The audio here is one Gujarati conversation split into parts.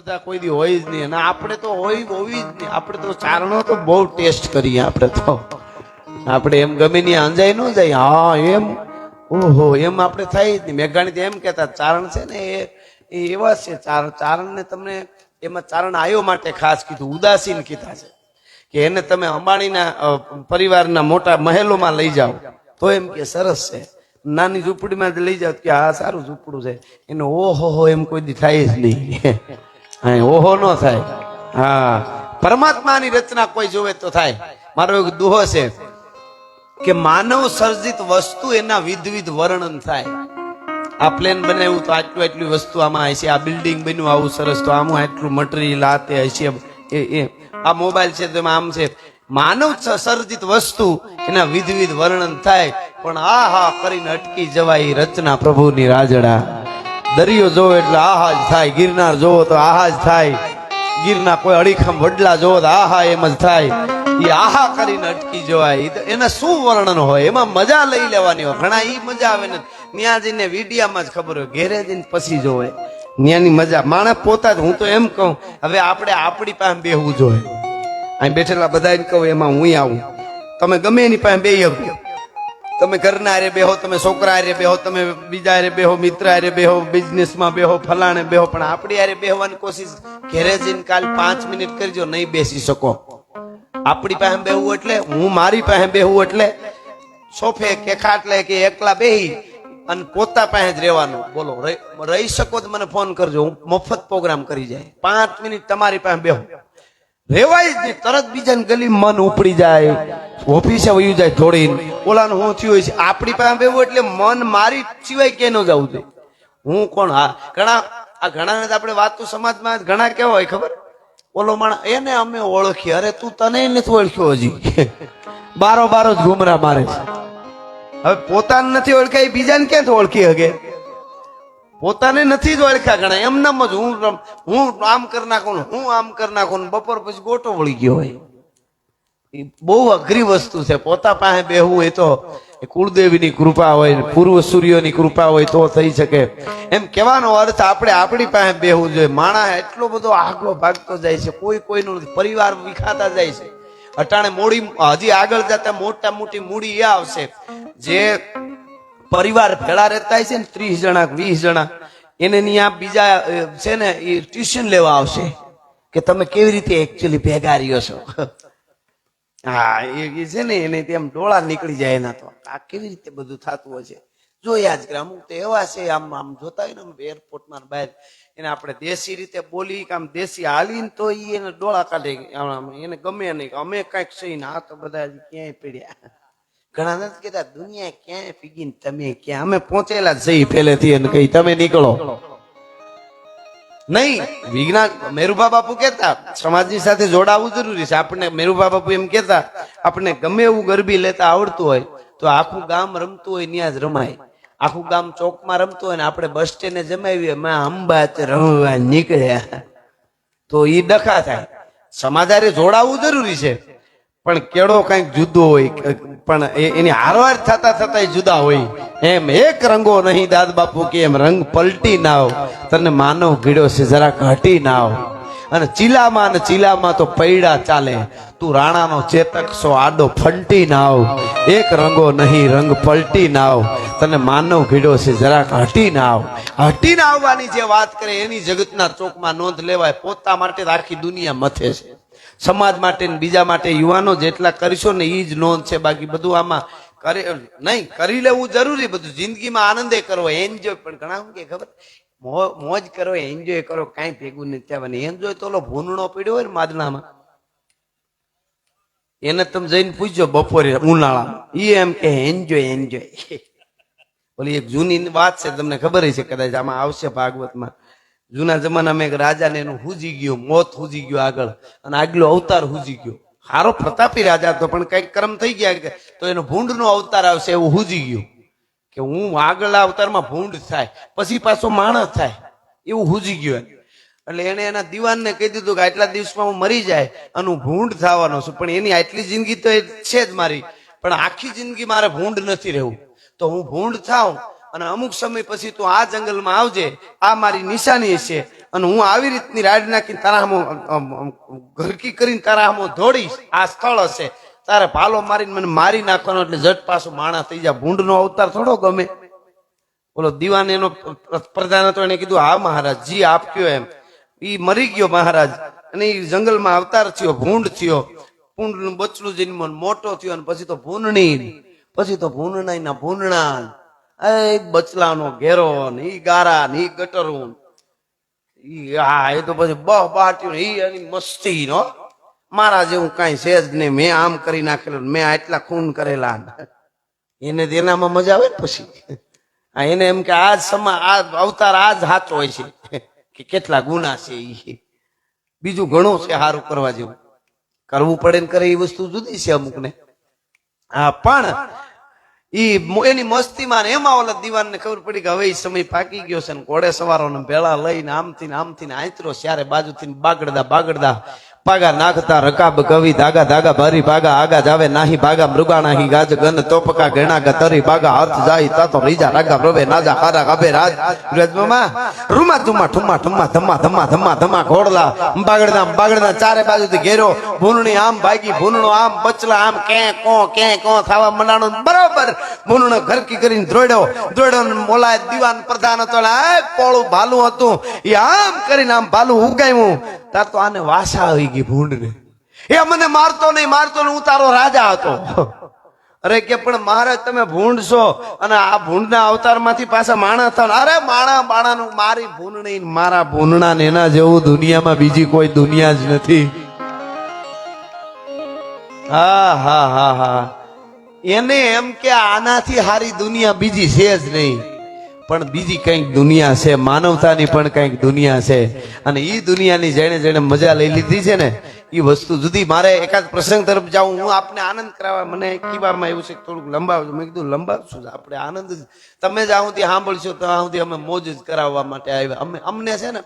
સ્પર્ધા કોઈ દી હોય જ નહીં. અને આપણે તો હોય હોવી જ નહીં. આપણે તો ચારણો તો બહુ ટેસ્ટ કરીએ આપણે તો. આપણે એમ ગમે ની અંજાય ન જાય. હા, એમ. ઓહો, એમ આપણે થાય જ નહીં. મેઘાણી એમ કહેતા, ચારણ છે ને એ એવા છે ચારણ. ચારણને તમને એમાં ચારણ આયો માટે ખાસ કીધું. ઉદાસીન કીધા છે. કે એને તમે અંબાણીના પરિવારના મોટા મહેલોમાં લઈ જાઓ. તો એમ કે સરસ છે. નાની ઝૂંપડીમાં જ લઈ જાઓ. કે આ સારું ઝૂંપડું છે. એને ઓહો એમ કોઈ દી થાય જ નહીં. ઓહો નો થાય. હા, પરમાત્માની રચના કોઈ જોવે તો થાય. મારો એક દુહો છે કે માનવ સર્જિત વસ્તુ એના વિધવિધ વર્ણન થાય. આ પ્લેન બનાવ્યું તો આટલું આટલી વસ્તુ આમાં હશે આ બિલ્ડિંગ બન્યું, આવું સરસ તો આમાં આટલું મટીરિયલ આ તે હશે એ એ આ મોબાઈલ છે તેમાં આમ છે, માનવ સર્જિત વસ્તુ એના વિધવિધ વર્ણન થાય. પણ આ હા કરીને અટકી જવાય રચના પ્રભુની રાજડા. દરિયો જોવો એટલે આહા જ થાય, ગિરનાર જોવો તો આહા જ થાય. ગીરના કોઈ અડીખમ વડલા જોવો તો આહા એમ જ થાય. એ આહા કરીને અટકી જવાય. એને શું વર્ણન હોય? એમાં મજા લઈ લેવાની હોય. ઘણા એ મજા આવે ને. ત્યાં જઈને વિડિયામાં જ ખબર હોય. ઘેરે જઈને પછી જોવે. ત્યાંની મજા. માણસ પોતા જ, હું તો એમ કહું, હવે આપણે આપણી પાસે બેહવું જોઈએ. અહીં બેઠેલા બધા કહું, એમાં હું આવું. તમે ગમે એની પાસે બે તમે ઘરના હારે બેહો, તમે છોકરા હારે બેહો, તમે બીજા હારે બેહો, મિત્ર હારે બેહો બિઝનેસમાં બેહો, ફલાણે બેહો, પણ આપણી હારે બેહવાની કોશિશ ઘેરે જઈને કાલ પાંચ મિનિટ કરજો, નહીં બેસી શકો. આપણી પાસે બેહવું એટલે, હું મારી પાસે બેહવું એટલે, સોફે કે ખાટલે કે એકલા બેહી અને પોતા પાસે જ રહેવાનું. બોલો રહી શકો તો મને ફોન કરજો, હું મફત પ્રોગ્રામ કરી જાય. પાંચ મિનિટ તમારી પાસે બેહો. રેવાય જ નહીં. તરત બીજાની ગલી મન ઉપડી જાય. ઓફિસે વયું જાય થોડી ઓલાનું હું થયું હોય છે? આપણી પાસે બેવું એટલે મન મારી સિવાય કે ન જવું જોઈએ હું કોણ? હા, ઘણા, આ ઘણા આપણે વાત તો સમાજમાં ઘણા કેવા હોય, ખબર? ઓલો માણસ, એને અમે ઓળખી અરે, તું તને નથી ઓળખ્યો હજી. બારો બારો જ ગુમરા મારે હવે પોતાને નથી ઓળખાય, બીજાને ક્યાંથી ઓળખી હગે? પોતાને નથી જ ઓળખ્યા ગણાય એમનામ જ હું હું આમ કરી નાખું હું આમ કરી નાખું બપોર પછી ગોટો વળી ગયો હોય. એ બહુ અઘરી વસ્તુ છે. પોતા પાસે બેહવું એ તો કુળદેવીની કૃપા હોય પૂર્વ સૂર્યોની કૃપા હોય તો થઈ શકે. એમ કહેવાનો અર્થ આપણે આપણી પાસે બેહવું જોઈએ. માણસ એટલો બધો આગલો ભાગતો જાય છે. કોઈ કોઈનું પરિવાર વિખાતા જાય છે. અટાણે મોડી હજી આગળ જતા મોટા મોટી મૂડી એ આવશે. જે પરિવાર ભેળા રહેતા હોય છે ને, ત્રીસ જણા વીસ જણા, એને ત્યાં બીજા છે ને એ ટ્યુશન લેવા આવશે. કે તમે કેવી રીતે એકચ્યુઅલી ભેગા રહ્યો છો? હા, એ છે ને, એને તેમ ડોળા નીકળી જાય એના તો. આ કેવી રીતે બધું થતું હશે જોયા જ કરે અમુક તો એવા છે, આમ આમ જોતા હોય ને એરપોર્ટમાં બહાર, એને આપણે દેશી રીતે બોલી, કે આમ દેશી હાલીને તો એને ડોળા કાઢે એને ગમે નહીં અમે કાંઈક છે ને આ તો બધા ક્યાંય પડ્યા. ઘણા નથી કહેતા, દુનિયા ક્યાંય ફીગીને? તમે ક્યાં? અમે પહોંચેલા જઈ પેલેથી અને કઈ તમે નીકળો. નહીં વિજ્ઞાન મેરુભા બાપુ કહેતા, સમાજની સાથે જોડાવું જરૂરી છે. આપણે મેરુભા બાપુ એમ કહેતા, આપણે ગમે એવું ગરબી લેતા આવડતું હોય, તો આખું ગામ રમતું હોય ત્યાં જ રમાય. આખું ગામ ચોકમાં રમતું હોય ને આપણે બસ સ્ટેન્ડે જમાવીએ માં અંબાત રમવા નીકળ્યા. તો એ ડખા થાય. સમાજારે જોડાવું જરૂરી છે. પણ કેળો કંઈક જુદો હોય પણ એની હારવાર થતા થતા જુદા હોય. એમ એક રંગો નહીં, દાદ બાપુ કે એમ રંગ પલટી ના આવ. તને માનવ ભીડો છે, જરાક હટી ના આવ. અને ચીલામાં અને ચીલામાં તો પૈડા ચાલે. તું રાણાનો ચેતક સો આડો ફંટી ના આવ. એક રંગો નહીં, રંગ પલટી ના આવ. તને માનવ ભીડો છે, જરાક હટી ના આવ. હટી ના આવવાની જે વાત કરે, એની જગતના ચોકમાં નોંધ લેવાય. પોતા માટે આખી દુનિયા મથે છે. સમાજ માટે બીજા માટે યુવાનો જેટલા કરીશો ને એ જ નોંધ છે. બાકી બધું આમાં કરે નહીં, કરી લેવું જરૂરી બધું. જિંદગીમાં આનંદે કરવો એન્જોય પણ ઘણા શું કે ખબર? મોજ કરો એન્જોય કરો, કાંઈ ભેગું નથી થવાનું. એન્જોય તો ઓલો ભૂનણો પીડ્યો હોય ને માદનામાં એને તમે જઈને પૂછજો બપોરે ઉનાળા એ એમ કે એન્જોય એન્જોય ઓલી એક જૂની વાત છે, તમને ખબર છે કદાચ આમાં આવશે ભાગવતમાં. જૂના જમાનામાં એક રાજાને એનું હુજી ગયું, મોત હુજી ગયું આગળ. અને આગલો અવતાર હુજી ગયો. હારો પ્રતાપી રાજા હતો, પણ કંઈક કર્મ થઈ ગયા તો એનો ભૂંડનો અવતાર આવશે, એવું હુજી ગયું. કે હું આગળના અવતારમાં ભૂંડ થાય, પછી પાછો માણસ થાય, એવું હુજી ગયું. એટલે એને એના દીવાનને કહી દીધું કે આટલા દિવસમાં હું મરી જાય, અને હું ભૂંડ થવાનો છું. પણ એની આટલી જિંદગી તો છે જ મારી. પણ આખી જિંદગી મારે ભૂંડ નથી રહેવું. તો હું ભૂંડ થાઉં અને અમુક સમય પછી તું આ જંગલમાં આવજે. આ મારી નિશાની છે. અને હું આવી રીતની રાડ નાખીને તારા હામો અમ, અમ, અમ, ઘરકી કરીને તારા હામો દોડીશ. આ સ્થળ હશે. તારે ભાલો મારીને મને મારી નાખવાનો એટલે જટ પાછું માણસ થઈ જાય ભૂંડનો અવતાર થોડો ગમે. બોલો દીવાન એનો પ્રધાન હતો એને કીધું હા મહારાજ જી આપ કયો એમ. ઈ મરી ગયો મહારાજ. અને ઈ જંગલમાં અવતાર થયો ભૂંડ થયો. ભૂંડનું બચલું જન્મ મોટો થયો અને પછી તો ભૂંડણી. પછી તો ભૂંડણા ભૂંડણા. એ બચલાનો ઘેરો ને ઈ ગારા ને ઈ ગટરું ઈ હા એ તો પછી બહ પાટ્યું ઈ એની મસ્તી નો મારા જેવું કાંઈ છે જ નહીં. મેં આમ કરી નાખેલું મેં આટલા ખૂન કરેલા એને એનામાં મજા આવે ને પછી. એને એમ કે આ સમા, આ અવતાર આ જ સાચો હોય છે. કે કેટલા ગુના છે ઈ. બીજું ઘણું છે સારું કરવા જેવું. કરવું પડે ને કરે એ વસ્તુ જુદી છે અમુક ને હા, પણ ઈ એની મસ્તીમાં એમાં ઓલા દીવાનને ખબર પડી કે હવે એ સમય પાકી ગયો છે ને ઘોડે સવારો ને ભેળા લઈને આમથી ને આમથી ને આંતરો સ્યારે બાજુથી બાગડદા બાગડદા. પાગા નાખતા રકાબ કવિ ધાગા ધાગા ભરી ભાગા, આગા જાવે નાહી ભાગા, મૃગાણા હી ગાજ ગન, તોપકા ગેણા ગતરી ભાગા, હાથ જાય તાતો રીજા રાગા પ્રભે નાજા હારા કભે રાજ. રજમમાં રૂમા ધુમા, ઠુમા ઠુમા, ધમા ધમા ધમા ધમા, ઘોડલા, બાગડના બાગડના ચારે બાજુથી ઘેરો ભૂનણી આમ ભાગી ભૂનણો આમ બચલા, આમ કે, કો કે, કો થાવા મનાણો બરોબર. ભૂનણો ઘરકી કરીને દ્રોડ્યો દ્રોડ્યો મોલાય દીવાન પ્રધાન હતો પોળું ભાલું હતું, એ આમ કરીને આમ ભાલું ઉગાયું તાર તો આને વાસા આવી ગઈ ભૂંડને એ મને મારતો નહીં, મારતો હું તારો રાજા હતો. અરે કે પણ મહારાજ, તમે ભૂંડ છો અને આ ભૂંડના અવતારમાંથી પાછા માણા થાવ અરે માણા બાણાનું મારી ભૂંડણી ને મારા ભૂંડણા ને એના જેવું દુનિયામાં બીજી કોઈ દુનિયા જ નથી. હા હા હા હા. એને એમ કે આનાથી હારી દુનિયા બીજી છે જ નહીં. પણ બીજી કંઈક દુનિયા છે, માનવતાની પણ કંઈક દુનિયા છે. અને એ દુનિયાની જેણે જેણે મજા લઈ લીધી છે ને એ વસ્તુ જુદી. મારે એકાદ પ્રસંગ તરફ જાઉં, હું આપને આનંદ કરાવવા, મને કીવામાં એવું છે થોડુંક લંબાવજો. મેં કીધું, લંબાવશું આપણે, આનંદ તમે જ સુધી સાંભળશો તો સુધી અમે મોજ જ કરાવવા માટે આવ્યા. અમે, અમને છે ને,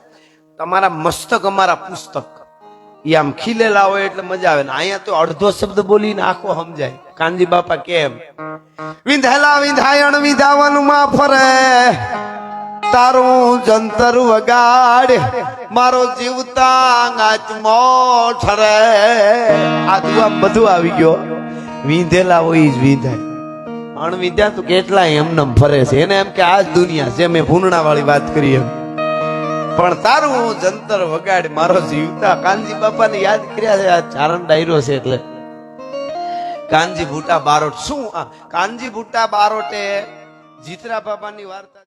તમારા મસ્તક અમારા પુસ્તક. એ આમ ખીલેલા હોય એટલે મજા આવે. ને અહીંયા તો અડધો શબ્દ બોલીને આખો સમજાય. કાનજી બાપા કેમ? વિંધેલા વિંધાયણ વિધાવનમાં ફરે. તારું જંતર વગાડ, મારો જીવતા આત્મો ઠરે. આ દુઆ બધું આવી ગયો. વિંધેલા હોય જ વિંધાય. અણવિદ્યા તો કેટલા એમને ફરે છે. એને એમ કે આ જ દુનિયા છે. મેં ભૂનણા વાળી વાત કરી એમ. પણ તારું જંતર વગાડ મારો જીવતા કાનજી બાપાને યાદ કર્યા છે, આ ચારણ ડાયરો છે એટલે. કાનજી ભૂટા બારોટ, શું કાનજી ભૂટા બારોટે જીતરા બાપાની વાર્તા